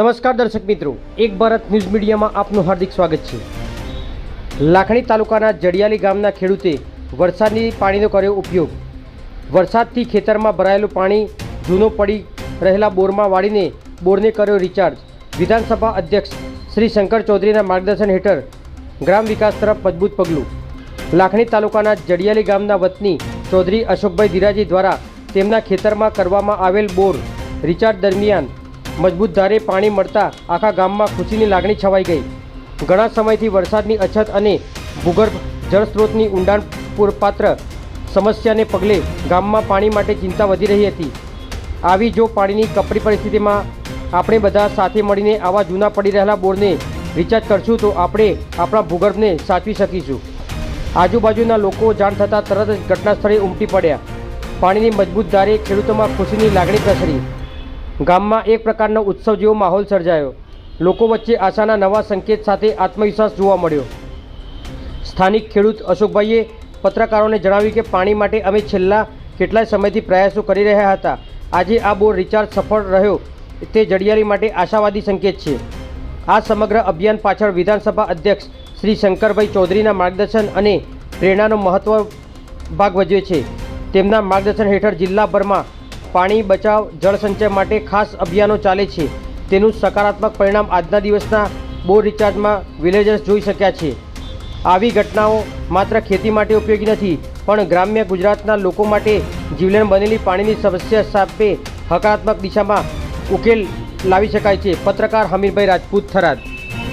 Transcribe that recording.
નમસ્કાર દર્શક મિત્રો, એક ભારત ન્યૂઝ મીડિયામાં આપનું હાર્દિક સ્વાગત છે. લાખણી તાલુકાના જડિયાલી ગામના ખેડૂતે વરસાદની પાણીનો કર્યો ઉપયોગ. વરસાદથી ખેતરમાં ભરાયેલું પાણી જૂનો પડી રહેલા બોરમાં વાળીને બોરને કર્યો રિચાર્જ વિધાનસભા અધ્યક્ષ શ્રી શંકર ચૌધરીના માર્ગદર્શન હેઠળ ગ્રામ વિકાસ તરફ મજબૂત પગલું. લાખણી તાલુકાના જડિયાલી ગામના વતની ચૌધરી અશોકભાઈ ધીરાજી દ્વારા તેમના ખેતરમાં કરવામાં આવેલ બોર રિચાર્જ દરમિયાન મજબૂત ધારે પાણી મળતા આખા ગામમાં ખુશીની લાગણી છવાઈ ગઈ. ઘણા સમયથી વરસાદની અછત અને ભૂગર્ભ જળસ્ત્રોતની ઊંડાણપાત્ર સમસ્યાને પગલે ગામમાં પાણી માટે ચિંતા વધી રહી હતી. આવી જો પાણીની કપરી પરિસ્થિતિમાં આપણે બધા સાથે મળીને આવા જૂના પડી રહેલા બોરને રિચાર્જ કરશું તો આપણે આપણા ભૂગર્ભને સાચવી શકીશું. આજુબાજુના લોકો જાણ થતાં તરત જ ઘટના સ્થળે ઉમટી પડ્યા. પાણીની મજબૂત ધારે ખેડૂતોમાં ખુશીની લાગણી પ્રસરી. ગામમાં એક પ્રકારનો ઉત્સવ જેવો માહોલ સર્જાયો. લોકો વચ્ચે આશાના નવા સંકેત સાથે આત્મવિશ્વાસ જોવા મળ્યો. સ્થાનિક ખેડૂત અશોકભાઈએ પત્રકારોને જણાવ્યું કે પાણી માટે અમે છેલ્લા કેટલાય સમયથી પ્રયાસો કરી રહ્યા હતા. આજે આ બોર રિચાર્જ સફળ રહ્યો તે જડિયાળી માટે આશાવાદી સંકેત છે. આ સમગ્ર અભિયાન પાછળ વિધાનસભા અધ્યક્ષ શ્રી શંકરભાઈ ચૌધરીના માર્ગદર્શન અને પ્રેરણાનો મહત્વ ભાગ ભજવે છે. તેમના માર્ગદર્શન હેઠળ જિલ્લાભરમાં પાણી બચાવ, જળ સંચય માટે ખાસ અભિયાનો ચાલે છે. તેનું સકારાત્મક પરિણામ આજના દિવસના બોર રિચાર્જમાં વિલેજર્સ જોઈ શક્યા છે. આવી ઘટનાઓ માત્ર ખેતી માટે ઉપયોગી નથી, પણ ગ્રામ્ય ગુજરાતના લોકો માટે જીવલેણ બનેલી પાણીની સમસ્યા સામે હકારાત્મક દિશામાં ઉકેલ લાવી શકાય છે. પત્રકાર હમીરભાઈ રાજપૂત થરાદ